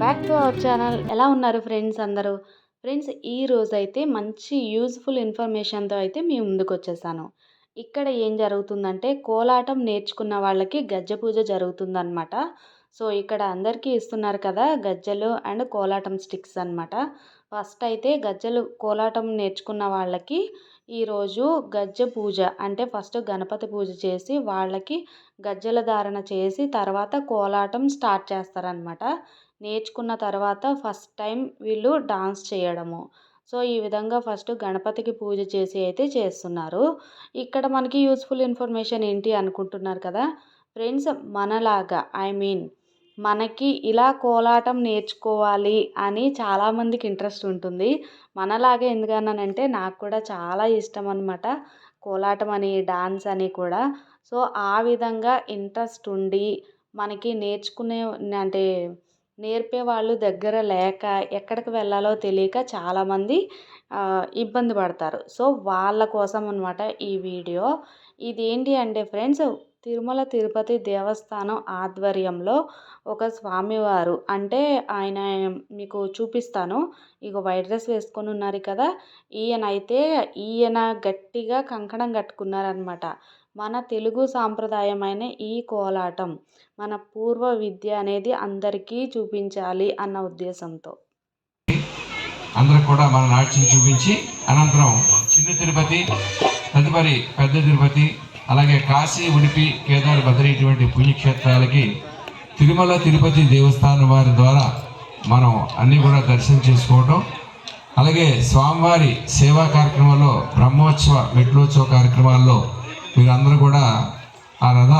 Back to our channel ఎలా ఉన్నారు friends అందరూ? ఫ్రెండ్స్ ఈ రోజు అయితే మంచి యూజ్ఫుల్ ఇన్ఫర్మేషన్తో అయితే మీ ముందుకు వచ్చేసాను. ఇక్కడ ఏం జరుగుతుందంటే కోలాటం నేర్చుకున్న వాళ్ళకి గజ్జె పూజ జరుగుతుందన్నమాట. సో ఇక్కడ అందరికీ ఇస్తున్నారు కదా గజ్జలు అండ్ కోలాటం స్టిక్స్ అనమాట ఫస్ట్ అయితే గజ్జెలు కోలాటం నేర్చుకున్న వాళ్ళకి ఈరోజు గజ్జె పూజ అంటే ఫస్ట్ గణపతి పూజ చేసి వాళ్ళకి గజ్జల ధారణ చేసి తర్వాత కోలాటం స్టార్ట్ చేస్తారనమాట నేర్చుకున్న తర్వాత ఫస్ట్ టైం వీళ్ళు డాన్స్ చేయడము. సో ఈ విధంగా ఫస్ట్ గణపతికి పూజ చేసి అయితే చేస్తున్నారు. ఇక్కడ మనకి యూస్ఫుల్ ఇన్ఫర్మేషన్ ఏంటి అనుకుంటున్నారు కదా? ఫ్రెండ్స్ మనలాగా ఐ మీన్ మనకి ఇలా కోలాటం నేర్చుకోవాలి అని చాలామందికి ఇంట్రెస్ట్ ఉంటుంది. మనలాగే ఎందుకన్నానంటే నాకు కూడా చాలా ఇష్టం అనమాట కోలాటం అని డాన్స్ అని కూడా. సో ఆ విధంగా ఇంట్రెస్ట్ ఉండి మనకి నేర్చుకునే అంటే నేర్పే వాళ్ళు దగ్గర లేక ఎక్కడికి వెళ్ళాలో తెలియక చాలామంది ఇబ్బంది పడతారు. సో వాళ్ళ కోసం అనమాట ఈ వీడియో. ఇది ఏంటి అంటే ఫ్రెండ్స్ తిరుమల తిరుపతి దేవస్థానం ఆధ్వర్యంలో ఒక స్వామివారు అంటే ఆయన మీకు చూపిస్తాను. ఇక వైట్ డ్రెస్ వేసుకొని ఉన్నారు కదా ఈయన అయితే ఈయన గట్టిగా కంకణం కట్టుకున్నారనమాట మన తెలుగు సాంప్రదాయమైన ఈ కోలాటం మన పూర్వ విద్య అనేది అందరికీ చూపించాలి అన్న ఉద్దేశంతో. అందరికి కూడా మన నాట్యం చూపించి అనంతరం చిన్న తిరుపతి తదుపరి పెద్ద తిరుపతి అలాగే కాశీ ఉడిపి కేదార్ బద్రి ఇటువంటి పుణ్యక్షేత్రాలకి తిరుమల తిరుపతి దేవస్థానం వారి ద్వారా మనం అన్నీ కూడా దర్శనం చేసుకోవటం. అలాగే స్వామివారి సేవా కార్యక్రమంలో బ్రహ్మోత్సవ మెట్లోత్సవ కార్యక్రమాల్లో మీరందరూ కూడా ఆ రథ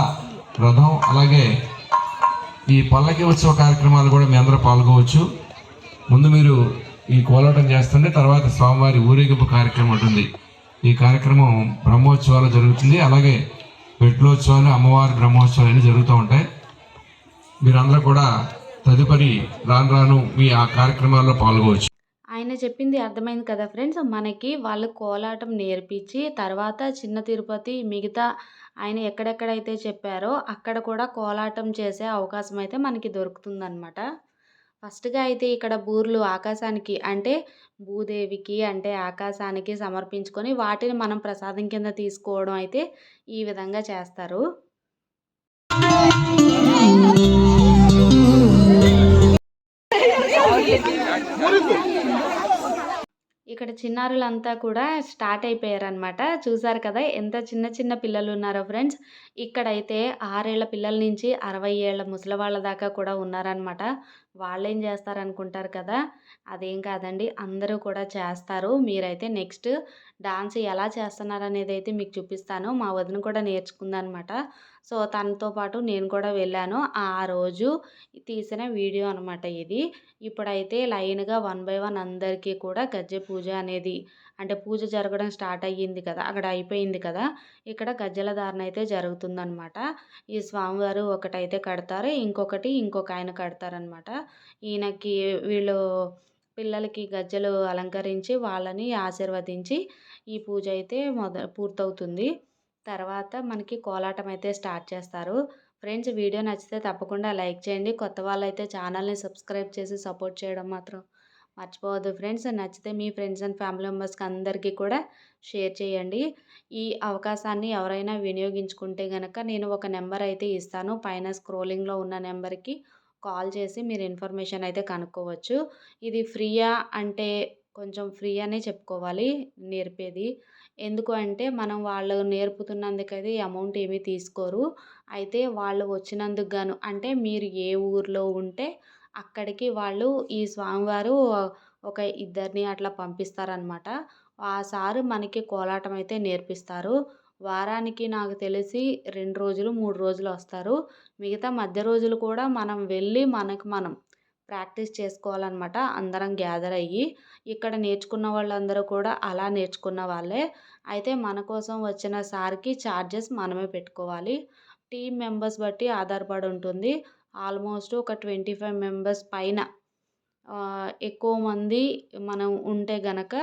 రథం అలాగే ఈ పల్లకి ఉత్సవ కార్యక్రమాలు కూడా మీ అందరూ పాల్గొవచ్చు. ముందు మీరు ఈ కోలాటం చేస్తుంటే తర్వాత స్వామివారి ఊరేగింపు కార్యక్రమం ఉంటుంది. ఈ కార్యక్రమం బ్రహ్మోత్సవాలు జరుగుతుంది అలాగే పెట్లోత్సవాలు అమ్మవారి బ్రహ్మోత్సవాలు అన్నీ జరుగుతూ ఉంటాయి. మీరందరూ కూడా తదుపరి రాను రాను మీ ఆ కార్యక్రమాల్లో పాల్గొవచ్చు. ఆయన చెప్పింది అర్థమైంది కదా ఫ్రెండ్స్. మనకి వాళ్ళు కోలాటం నేర్పించి తర్వాత చిన్న తిరుపతి మిగతా ఆయన ఎక్కడెక్కడైతే చెప్పారో అక్కడ కూడా కోలాటం చేసే అవకాశం అయితే మనకి దొరుకుతుందన్నమాట. ఫస్ట్గా అయితే ఇక్కడ బూర్లు ఆకాశానికి అంటే భూదేవికి అంటే ఆకాశానికి సమర్పించుకొని వాటిని మనం ప్రసాదం కింద తీసుకోవడం అయితే ఈ విధంగా చేస్తారు. ఇక్కడ చిన్నారులంతా కూడా స్టార్ట్ అయిపోయారనమాట చూసారు కదా ఎంత చిన్న చిన్న పిల్లలు ఉన్నారో ఫ్రెండ్స్. ఇక్కడైతే ఆరేళ్ళ పిల్లల నుంచి అరవై ఏళ్ళ ముసలి వాళ్ళ దాకా కూడా ఉన్నారనమాట వాళ్ళు ఏం చేస్తారనుకుంటారు కదా అదేం కాదండి అందరూ కూడా చేస్తారు. మీరైతే నెక్స్ట్ డాన్స్ ఎలా చేస్తున్నారు అనేది అయితే మీకు చూపిస్తాను. మా వదిన కూడా నేర్చుకుందనమాట సో తనతో పాటు నేను కూడా వెళ్ళాను. ఆ రోజు తీసిన వీడియో అనమాట ఇది. ఇప్పుడైతే లైన్గా వన్ బై వన్ అందరికీ కూడా గజ్జె పూజ అనేది అంటే పూజ జరగడం స్టార్ట్ అయ్యింది కదా అక్కడ అయిపోయింది కదా ఇక్కడ గజ్జల ధారణ అయితే జరుగుతుందనమాట ఈ స్వామివారు ఒకటైతే కడతారు ఇంకొకటి ఇంకొక ఆయన కడతారనమాట ఈయనకి వీళ్ళు పిల్లలకి గజ్జలు అలంకరించి వాళ్ళని ఆశీర్వదించి ఈ పూజ అయితే మొద పూర్తవుతుంది. తర్వాత మనకి కోలాటం అయితే స్టార్ట్ చేస్తారు. ఫ్రెండ్స్ వీడియో నచ్చితే తప్పకుండా లైక్ చేయండి. కొత్త వాళ్ళైతే ఛానల్ని సబ్స్క్రైబ్ చేసి సపోర్ట్ చేయడం మాత్రం మర్చిపోవద్దు ఫ్రెండ్స్. నచ్చితే మీ ఫ్రెండ్స్ అండ్ ఫ్యామిలీ మెంబర్స్కి అందరికీ కూడా షేర్ చేయండి. ఈ అవకాశాన్ని ఎవరైనా వినియోగించుకుంటే కనుక నేను ఒక నెంబర్ అయితే ఇస్తాను. పైన స్క్రోలింగ్లో ఉన్న నెంబర్కి కాల్ చేసి మీరు ఇన్ఫర్మేషన్ అయితే కనుక్కోవచ్చు. ఇది ఫ్రీయా అంటే కొంచెం ఫ్రీ అనే చెప్పుకోవాలి నేర్పేది. ఎందుకు అంటే మనం వాళ్ళు నేర్పుతున్నందుకైతే అమౌంట్ ఏమీ తీసుకోరు. అయితే వాళ్ళు వచ్చినందుకు గాను అంటే మీరు ఏ ఊర్లో ఉంటే అక్కడికి వాళ్ళు ఈ స్వామివారు ఒక ఇద్దరిని అట్లా పంపిస్తారనమాట ఆ సారు మనకి కోలాటం అయితే నేర్పిస్తారు. వారానికి నాకు తెలిసి రెండు రోజులు మూడు రోజులు వస్తారు. మిగతా మధ్య రోజులు కూడా మనం వెళ్ళి మనకు మనం ప్రాక్టీస్ చేసుకోవాలన్నమాట. అందరం గ్యాదర్ అయ్యి ఇక్కడ నేర్చుకున్న వాళ్ళందరూ కూడా అలా నేర్చుకున్న వాళ్ళే. అయితే మన కోసం వచ్చిన సార్కి ఛార్జెస్ మనమే పెట్టుకోవాలి. టీం మెంబర్స్ బట్టి ఆధారపడి ఉంటుంది. ఆల్మోస్ట్ ఒక ట్వంటీ ఫైవ్ మెంబర్స్ పైన ఎక్కువ మంది మనం ఉంటే గనక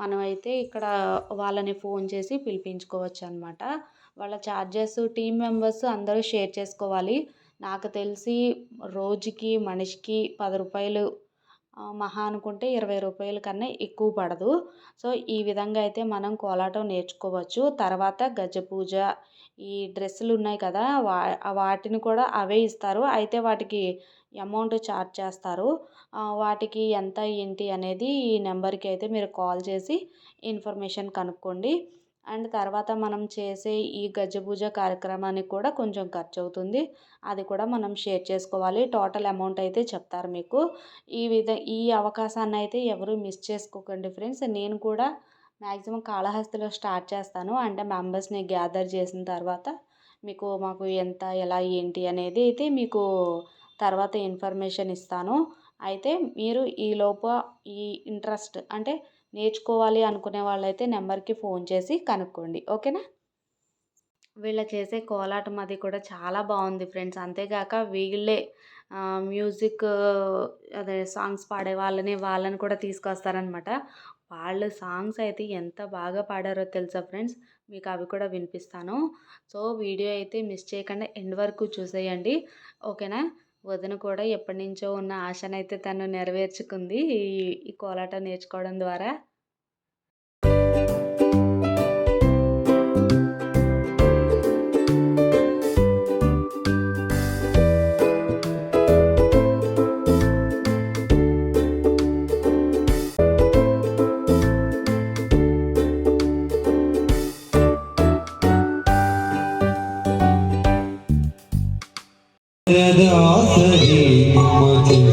మనమైతే ఇక్కడ వాళ్ళని ఫోన్ చేసి పిలిపించుకోవచ్చు అనమాట వాళ్ళ ఛార్జెస్ టీం మెంబర్స్ అందరూ షేర్ చేసుకోవాలి. నాకు తెలిసి రోజుకి మనిషికి పది రూపాయలు మహా అనుకుంటే ఇరవై రూపాయల కన్నా ఎక్కువ పడదు. సో ఈ విధంగా అయితే మనం కోలాటం నేర్చుకోవచ్చు. తర్వాత గజ పూజ ఈ డ్రెస్సులు ఉన్నాయి కదా వా వాటిని కూడా అవే ఇస్తారు. అయితే వాటికి అమౌంట్ చార్జ్ చేస్తారు. వాటికి ఎంత ఏంటి అనేది ఈ నెంబర్కి అయితే మీరు కాల్ చేసి ఇన్ఫర్మేషన్ కనుక్కోండి. అండ్ తర్వాత మనం చేసే ఈ గజ్జ కార్యక్రమానికి కూడా కొంచెం ఖర్చు అవుతుంది అది కూడా మనం షేర్ చేసుకోవాలి. టోటల్ అమౌంట్ అయితే చెప్తారు మీకు. ఈ విధ ఈ అవకాశాన్ని అయితే ఎవరు మిస్ చేసుకోకండి ఫ్రెండ్స్. నేను కూడా మ్యాక్సిమం కాళహస్తిలో స్టార్ట్ చేస్తాను. అంటే మెంబర్స్ని గ్యాదర్ చేసిన తర్వాత మీకు మాకు ఎంత ఎలా ఏంటి అనేది అయితే మీకు తర్వాత ఇన్ఫర్మేషన్ ఇస్తాను. అయితే మీరు ఈలోపు ఈ ఇంట్రెస్ట్ అంటే నేర్చుకోవాలి అనుకునే వాళ్ళైతే నెంబర్కి ఫోన్ చేసి కనుక్కోండి. ఓకేనా? వీళ్ళ చేసే కోలాటం అది కూడా చాలా బాగుంది ఫ్రెండ్స్. అంతేగాక వీళ్ళే మ్యూజిక్ అదే సాంగ్స్ పాడే వాళ్ళని వాళ్ళని కూడా తీసుకొస్తారనమాట వాళ్ళు సాంగ్స్ అయితే ఎంత బాగా పాడారో తెలుసా ఫ్రెండ్స్? మీకు అవి కూడా వినిపిస్తాను. సో వీడియో అయితే మిస్ చేయకుండా ఎండ్ వరకు చూసేయండి. ఓకేనా? వదిన కూడా ఎప్పటి నుంచో ఉన్న ఆశనైతే తను నెరవేర్చుకుంది ఈ ఈ కోలాటం నేర్చుకోవడం ద్వారా. Yeah, they're all three.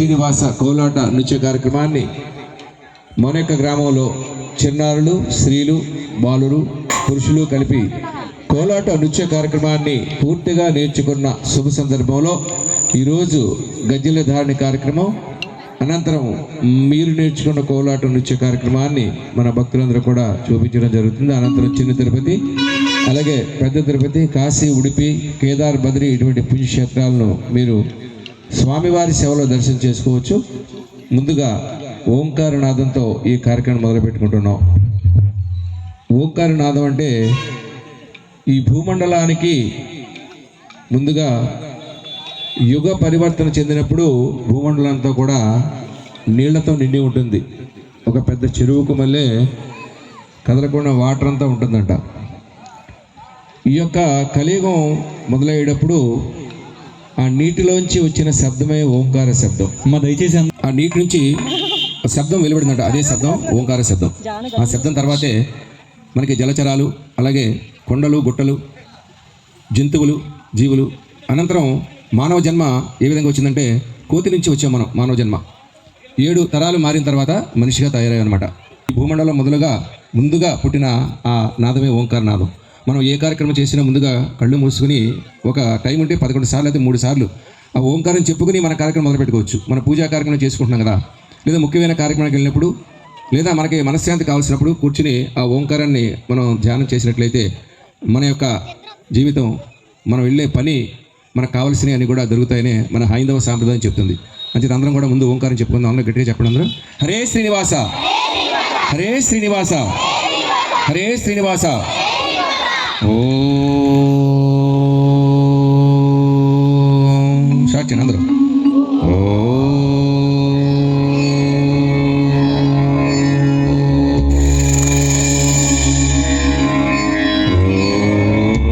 Srinivasa కోలాట నృత్య కార్యక్రమాన్ని మన యొక్క గ్రామంలో చిన్నారులు స్త్రీలు బాలురు పురుషులు కలిపి కోలాట నృత్య కార్యక్రమాన్ని పూర్తిగా నేర్చుకున్న శుభ సందర్భంలో ఈరోజు గజ్జెల ధారణ కార్యక్రమం అనంతరం మీరు నేర్చుకున్న కోలాట నృత్య కార్యక్రమాన్ని మన భక్తులందరూ కూడా చూపించడం జరుగుతుంది. అనంతరం చిన్న తిరుపతి అలాగే పెద్ద తిరుపతి కాశీ ఉడిపి కేదార్ బద్రి ఇటువంటి పుణ్యక్షేత్రాలను మీరు స్వామివారి సేవలో దర్శనం చేసుకోవచ్చు. ముందుగా ఓంకారనాదంతో ఈ కార్యక్రమం మొదలు పెట్టుకుంటున్నాం ఓంకారనాదం అంటే ఈ భూమండలానికి ముందుగా యుగ పరివర్తన చెందినప్పుడు భూమండలంతో కూడా నీళ్ళతో నిండి ఉంటుంది. ఒక పెద్ద చెరువుకు మళ్ళీ కదలకుండా వాటర్ అంతా ఉంటుందంట. ఈ యొక్క కలియుగం మొదలయ్యేటప్పుడు ఆ నీటిలోంచి వచ్చిన శబ్దమే ఓంకార శబ్దం. అమ్మ దయచేసి ఆ నీటి నుంచి శబ్దం వెలువడిందంట. అదే శబ్దం ఓంకార శబ్దం. ఆ శబ్దం తర్వాతే మనకి జలచరాలు అలాగే కొండలు గుట్టలు జంతువులు జీవులు. అనంతరం మానవ జన్మ ఏ విధంగా వచ్చిందంటే కోతి నుంచి వచ్చాం మనం మానవ జన్మ. ఏడు తరాలు మారిన తర్వాత మనిషిగా తయారయ్యామన్నమాట. ఈ భూమండలం మొదలుగా ముందుగా పుట్టిన ఆ నాదమే ఓంకార నాదం. మనం ఏ కార్యక్రమం చేసినా ముందుగా కళ్ళు మూసుకుని ఒక టైం ఉంటే పదకొండు సార్లు అయితే మూడు సార్లు ఆ ఓంకారం చెప్పుకుని మన కార్యక్రమం మొదలు పెట్టుకోవచ్చు. మన పూజా కార్యక్రమం చేసుకుంటున్నాం కదా. లేదా ముఖ్యమైన కార్యక్రమానికి వెళ్ళినప్పుడు లేదా మనకి మనశ్శాంతి కావాల్సినప్పుడు కూర్చుని ఆ ఓంకారాన్ని మనం ధ్యానం చేసినట్లయితే మన యొక్క జీవితం మనం వెళ్ళే పని మనకు కావాల్సినవి అని కూడా దొరుకుతాయని మన హైందవ సాంప్రదాయం చెప్తుంది. అంచేత అందరం కూడా ముందు ఓంకారం చెప్పుకుందాం. అందరూ గట్టిగా చెప్పండి అందరూ. హరే శ్రీనివాస! హరే శ్రీనివాస! హరే శ్రీనివాస! Oh.